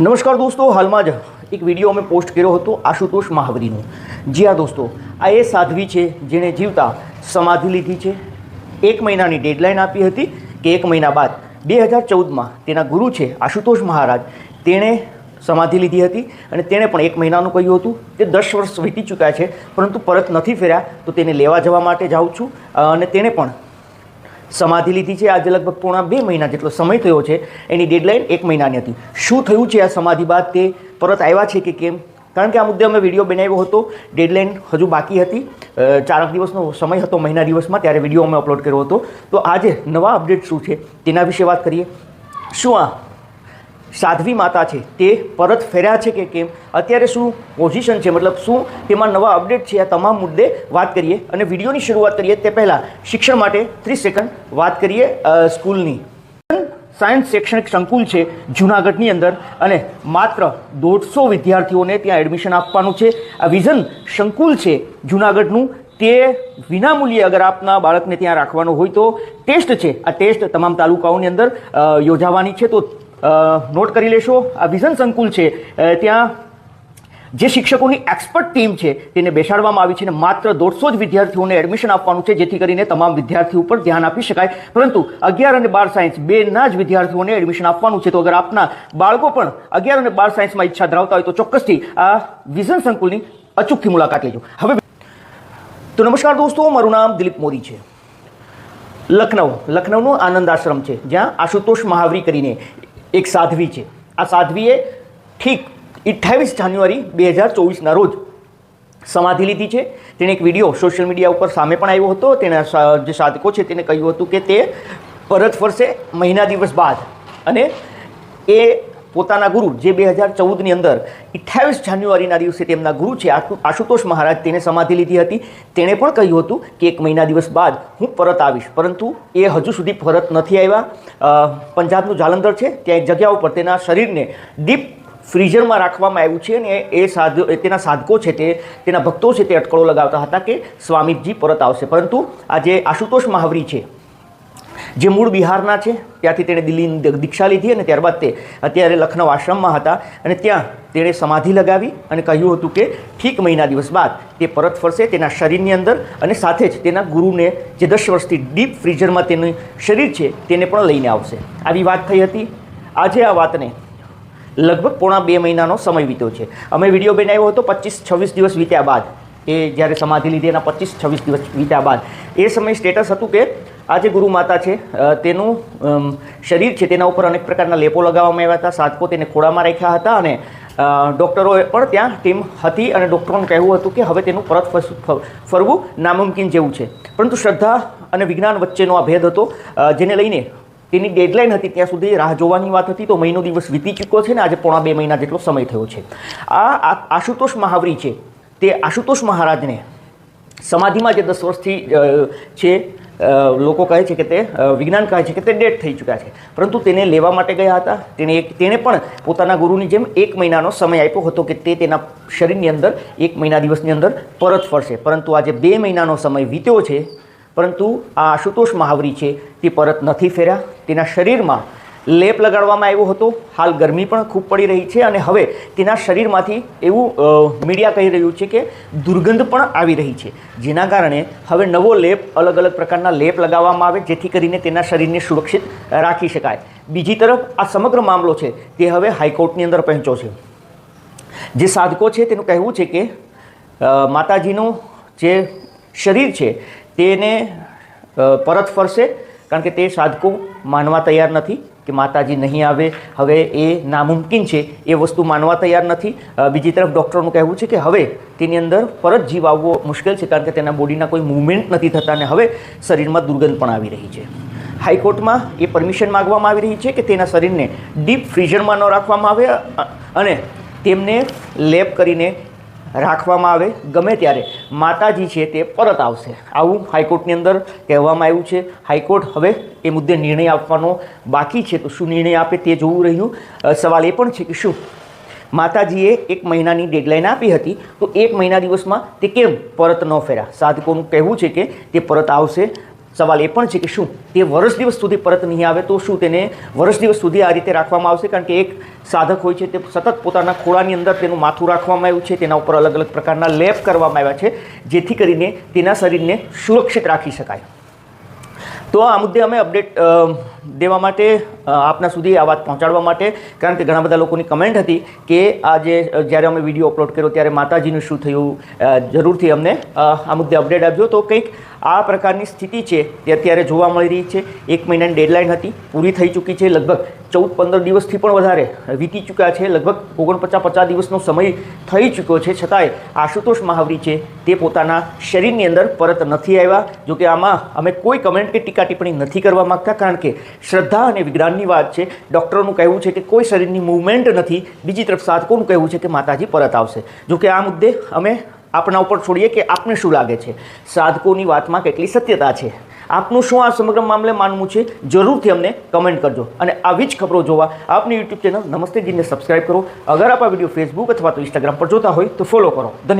નમસ્કાર દોસ્તો, હાલમાં જ એક વીડિયો અમે પોસ્ટ કર્યો હતો આશુતોષ મહાવરીનો. જી હા દોસ્તો, આ એ સાધ્વી છે જેણે જીવતા સમાધિ લીધી છે. એક મહિનાની ડેડલાઇન આપી હતી કે એક મહિના બાદ. બે હજાર ચૌદમાં તેના ગુરુ છે આશુતોષ મહારાજ. તેણે સમાધિ લીધી હતી અને તેણે પણ એક મહિનાનું કહ્યું હતું તે દસ વર્ષ વીતી ચૂક્યા છે, પરંતુ પરત નથી ફેર્યા, તો તેને લેવા જવા માટે જાઉં છું. અને તેણે પણ સમાધિ લીધી છે. આજે લગભગ પોણા બે મહિના જેટલો સમય થયો છે. એની ડેડલાઇન એક મહિનાની હતી. શું થયું છે આ સમાધિ બાદ? તે પરત આવ્યા છે કે કેમ? કારણ કે આ મુદ્દે અમે વીડિયો બનાવ્યો હતો. ડેડલાઇન હજુ બાકી હતી. ચારક દિવસનો સમય હતો મહિના દિવસમાં, ત્યારે વીડિયો અમે અપલોડ કર્યો હતો. તો આજે નવા અપડેટ શું છે તેના વિશે વાત કરીએ. શું આ સાધ્વી માતા છે. તે પરત ફેર્યા છે કે કેમ? અત્યારે શું પોઝિશન છે? મતલબ શું તેમાં નવા અપડેટ છે? આ તમામ મુદ્દે વાત કરીએ અને વિડીયોની શરૂઆત કરીએ તે પહેલાં શિક્ષણ માટે ત્રીસ સેકન્ડ વાત કરીએ સ્કૂલની. સાયન્સ શૈક્ષણિક સંકુલ છે, જૂનાગઢની અંદર અને માત્ર દોઢસો વિદ્યાર્થીઓને ત્યાં એડમિશન આપવાનું છે. આ વિઝન સંકુલ છે, જૂનાગઢનું. તે વિનામૂલ્યે અગર આપના બાળકને ત્યાં રાખવાનો હોય તો ટેસ્ટ છે. આ ટેસ્ટ તમામ તાલુકાઓની અંદર યોજાવાની છે. તો નોટ કરી લેશો. આ વિઝન સંકુલ છે. ત્યાં જે શિક્ષકોની એક્સપર્ટ ટીમ છે, તેને બેસાડવામાં આવી છે અને માત્ર દોઢસો જ વિદ્યાર્થીઓને એડમિશન આપવાનું છે, જેથી કરીને તમામ વિદ્યાર્થીઓ ઉપર ધ્યાન આપી શકાય. પરંતુ અગિયાર અને બાર સાયન્સ બેના જ વિદ્યાર્થીઓને એડમિશન આપવાનું છે. તો અગર આપના બાળકો પણ અગિયાર અને બાર સાયન્સમાં ઈચ્છા ધરાવતા હોય તો ચોક્કસથી આ વિઝન સંકુલની અચૂકથી મુલાકાત લેજો. હવે તો નમસ્કાર દોસ્તો, મારું નામ દિલીપ મોદી છે. લખનઉ. લખનઉનો આનંદ આશ્રમ છે. જ્યાં આશુતોષ મહાવરી કરીને એક સાધ્વી છે. આ સાધ્વીએ ઠીક અઠ્ઠાવીસ જાન્યુઆરી બે હજાર ચોવીસના રોજ સમાધિ લીધી છે. તેણે એક વીડિયો સોશિયલ મીડિયા ઉપર સામે પણ આવ્યો હતો. તેના જે સાધકો છે તેને કહ્યું હતું કે તે પરત ફરશે મહિના દિવસ બાદ. અને એ પોતાના ગુરુ, જે બે હજાર ચૌદની અંદર અઠ્યાવીસ જાન્યુઆરીના દિવસે તેમના ગુરુ છે આશુતોષ મહારાજ તેને સમાધિ લીધી હતી. તેણે પણ કહ્યું હતું કે એક મહિના દિવસ બાદ હું પરત આવીશ, પરંતુ એ હજુ સુધી પરત નથી આવ્યા. પંજાબનું જાલંધર છે, ત્યાં એક જગ્યા ઉપર તેના શરીરને ડીપ ફ્રીઝરમાં રાખવામાં આવ્યું છે અને એ સાધ તેના સાધકો છે તે, તેના ભક્તો છે તે અટકળો લગાવતા હતા કે સ્વામીજી પરત આવશે. પરંતુ આ જે આશુતોષ મહાવરી છે. જે મૂળ બિહારના છે, ત્યાંથી તેણે દિલ્હીની દીક્ષા લીધી અને ત્યારબાદ તે અત્યારે લખનૌ આશ્રમમાં હતા અને ત્યાં તેણે સમાધિ લગાવી અને કહ્યું હતું કે ઠીક મહિના દિવસ બાદ તે પરત ફરશે તેના શરીરની અંદર અને સાથે જ તેના ગુરુને જે દસ વર્ષથી ડીપ ફ્રીઝરમાં તેનું શરીર છે તેને પણ લઈને આવશે. આવી વાત થઈ હતી. આજે આ વાતને લગભગ પોણા બે મહિનાનો સમય વીત્યો છે. અમે વીડિયો બનાવ્યો હતો પચીસ છવ્વીસ દિવસ વીત્યા બાદ. એ જ્યારે સમાધિ લીધી એના પચીસ છવ્વીસ દિવસ વીત્યા બાદ. એ સમયે સ્ટેટસ હતું કે આ જે ગુરુ માતા છે તેનું શરીર છે તેના ઉપર અનેક પ્રકારના લેપો લગાવવામાં આવ્યા હતા, સાધકો તેને ખોળામાં રાખ્યા હતા અને ડૉક્ટરોએ પણ ત્યાં ટીમ હતી અને ડૉક્ટરોનું કહેવું હતું કે હવે તેનું પરત ફરવું નામુમકિન જેવું છે. પરંતુ શ્રદ્ધા અને વિજ્ઞાન વચ્ચેનો આ ભેદ હતો જેને લઈને તેની ડેડલાઇન હતી, ત્યાં સુધી રાહ જોવાની વાત હતી, તો મહિનો દિવસ વીતી ચૂક્યો છે ને આજે પોણા બે મહિના જેટલો સમય થયો છે. આ આશુતોષ મહાવરી છે, તે આશુતોષ મહારાજને સમાધિમાં જે દસ વર્ષથી છે લોકો કહે છે કે તે વિજ્ઞાન કહે છે કે તે ડેટ થઈ ચૂક્યા છે. પરંતુ તેને લેવા માટે ગયા હતા. તેણે એક, તેણે પણ પોતાના ગુરુની જેમ એક મહિનાનો સમય આપ્યો હતો કે તે તેના શરીરની અંદર, એક મહિના દિવસની અંદર પરત ફરશે. પરંતુ આજે બે મહિનાનો સમય વીત્યો છે. પરંતુ આ આશુતોષ મહાવરી છે, તે પરત નથી ફેર્યા. તેના શરીરમાં લેપ લગાડવામાં આવ્યો હતો. હાલ ગરમી પણ ખૂબ પડી રહી છે અને હવે તેના શરીરમાંથી એવું મીડિયા કહી રહ્યું છે કે દુર્ગંધ પણ આવી રહી છે. જેના કારણે હવે નવો લેપ અલગ અલગ પ્રકારના લેપ લગાવવામાં આવે, જેથી કરીને તેના શરીરને સુરક્ષિત રાખી શકાય. બીજી તરફ આ સમગ્ર મામલો છે તે હવે હાઈકોર્ટની અંદર પહોંચ્યો છે. જે સાધકો છે તેનું કહેવું છે કે માતાજીનું જે શરીર છે તેને પરત ફરશે, કારણ કે તે સાધકો માનવા તૈયાર નથી. કે માતાજી નહીં આવે. હવે એ નામુમકિન છે, એ વસ્તુ માનવા તૈયાર નથી. બીજી તરફ ડૉક્ટરનું કહેવું છે કે હવે તેની અંદર પરત જીવ આવવો મુશ્કેલ છે, કારણ કે તેના બોડીના કોઈ મૂવમેન્ટ નથી થતા અને હવે શરીરમાં દુર્ગંધ પણ આવી રહી છે. હાઈકોર્ટમાં એ પરમિશન માગવામાં આવી રહી છે કે તેના શરીરને ડીપ ફ્રીઝરમાં ન રાખવામાં આવે અને તેમને લેપ કરીને રાખવામાં આવે, ગમે ત્યારે માતાજી છે તે પરત આવશે. આવું હાઈકોર્ટની અંદર કહેવામાં આવ્યું છે. હાઈકોર્ટ હવે એ મુદ્દે નિર્ણય આપવાનો બાકી છે. તો શું નિર્ણય આપે તે જોવું રહ્યું? સવાલ એ પણ છે કે શું? માતાજીએ એક મહિનાની ડેડલાઇન આપી હતી, તો એક મહિના દિવસમાં તે કેમ પરત ન ફેર્યા? સાધકોનું કહેવું છે કે તે પરત આવશે સવાલ એ પણ છે કે શું તે વર્ષ દિવસ સુધી પરત નહીં આવે તો શું તેને વર્ષ દિવસ સુધી આ રીતે રાખવામાં આવશે? કારણ કે એક સાધક હોય છે તે સતત પોતાના ખોળાની અંદર તેનું માથું રાખવામાં આવ્યું છે, તેના ઉપર અલગ અલગ પ્રકારના લેપ કરવામાં આવ્યા છે, જેથી કરીને તેના શરીરને સુરક્ષિત રાખી શકાય. તો આ મુદ્દે અમે અપડેટ દેવા માટે આપના સુધી આ વાત પહોંચાડવા માટે, કારણ કે ઘણા બધા લોકોની કમેન્ટ હતી કે આ જે જ્યારે અમે વીડિયો અપલોડ કર્યો ત્યારે માતાજીનું શું થયું જરૂરથી અમને આ મુદ્દે અપડેટ આપજો. તો કંઈક આ પ્રકારની સ્થિતિ છે તે અત્યારે જોવા મળી રહી છે. એક મહિનાની ડેડલાઇન હતી, પૂરી થઈ ચૂકી છે લગભગ ચૌદ પંદર દિવસથી પણ વધારે વીતી ચૂક્યા છે. લગભગ ઓગણપચાસ પચાસ દિવસનો સમય થઈ ચૂક્યો છે. છતાંય આશુતોષ મહાવરી છે તે પોતાના શરીરની અંદર પરત નથી આવ્યા. જોકે આમાં અમે કોઈ કમેન્ટ કે ટીકા ટિપ્પણી નથી કરવા માગતા, કારણ કે શ્રદ્ધા અને વિજ્ઞાનની વાત છે. ડૉક્ટરોનું કહેવું છે કે કોઈ શરીરની મૂવમેન્ટ નથી. બીજી તરફ સાધકોનું કહેવું છે કે માતાજી પરત આવશે. જોકે આ મુદ્દે અમે આપણા ઉપર છોડીએ કે આપને શું લાગે છે? સાધકોની વાતમાં કેટલી સત્યતા છે? આપનું શું આ સમગ્ર મામલે માનવું છે? જરૂરથી અમને કમેન્ટ કરજો. અને આવી જ ખબરો જોવા આપની યુટ્યુબ ચેનલ નમસ્તે જીને સબસ્ક્રાઈબ કરો. અગર આપ આ વીડિયો ફેસબુક અથવા તો ઇન્સ્ટાગ્રામ પર જોતા હોય તો ફોલો કરો. ધન્યવાદ.